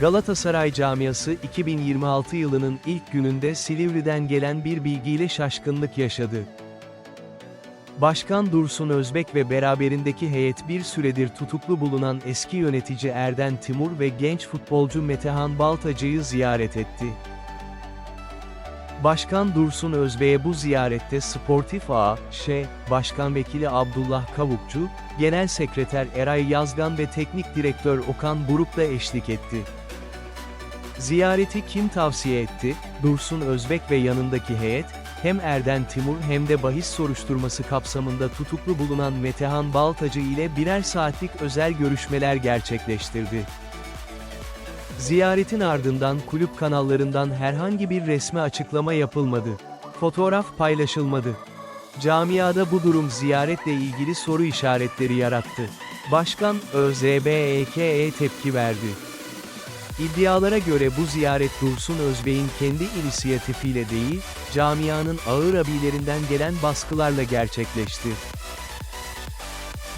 Galatasaray camiası 2026 yılının ilk gününde Silivri'den gelen bir bilgiyle şaşkınlık yaşadı. Başkan Dursun Özbek ve beraberindeki heyet bir süredir tutuklu bulunan eski yönetici Erden Timur ve genç futbolcu Metehan Baltacı'yı ziyaret etti. Başkan Dursun Özbek'e bu ziyarette Sportif A, Ş, Başkan Vekili Abdullah Kavukçu, Genel Sekreter Eray Yazgan ve Teknik Direktör Okan Buruk da eşlik etti. Ziyareti kim tavsiye etti? Dursun Özbek ve yanındaki heyet, hem Erden Timur hem de bahis soruşturması kapsamında tutuklu bulunan Metehan Baltacı ile birer saatlik özel görüşmeler gerçekleştirdi. Ziyaretin ardından kulüp kanallarından herhangi bir resmi açıklama yapılmadı. Fotoğraf paylaşılmadı. Camiada bu durum ziyaretle ilgili soru işaretleri yarattı. Başkan ÖZBEK'e tepki verdi. İddialara göre bu ziyaret Dursun Özbey'in kendi inisiyatifiyle değil, camianın ağır abilerinden gelen baskılarla gerçekleşti.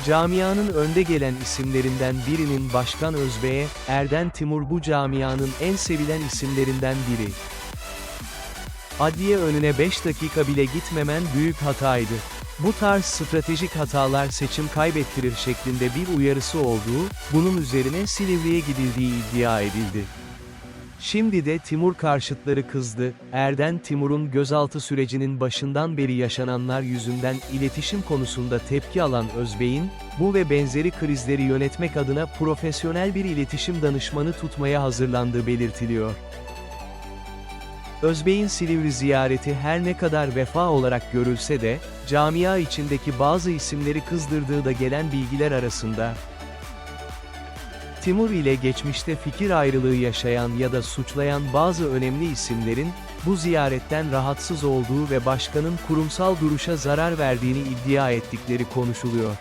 Camianın önde gelen isimlerinden birinin Başkan Özbey'e, Erden Timur bu camianın en sevilen isimlerinden biri. Adliye önüne 5 dakika bile gitmemen büyük hataydı. Bu tarz stratejik hatalar seçim kaybettirir şeklinde bir uyarısı olduğu, bunun üzerine Silivri'ye gidildiği iddia edildi. Şimdi de Timur karşıtları kızdı, Erden Timur'un gözaltı sürecinin başından beri yaşananlar yüzünden iletişim konusunda tepki alan Özbey'in, bu ve benzeri krizleri yönetmek adına profesyonel bir iletişim danışmanı tutmaya hazırlandığı belirtiliyor. Özbey'in Silivri ziyareti her ne kadar vefa olarak görülse de, camia içindeki bazı isimleri kızdırdığı da gelen bilgiler arasında, Timur ile geçmişte fikir ayrılığı yaşayan ya da suçlayan bazı önemli isimlerin, bu ziyaretten rahatsız olduğu ve başkanın kurumsal duruşa zarar verdiğini iddia ettikleri konuşuluyor.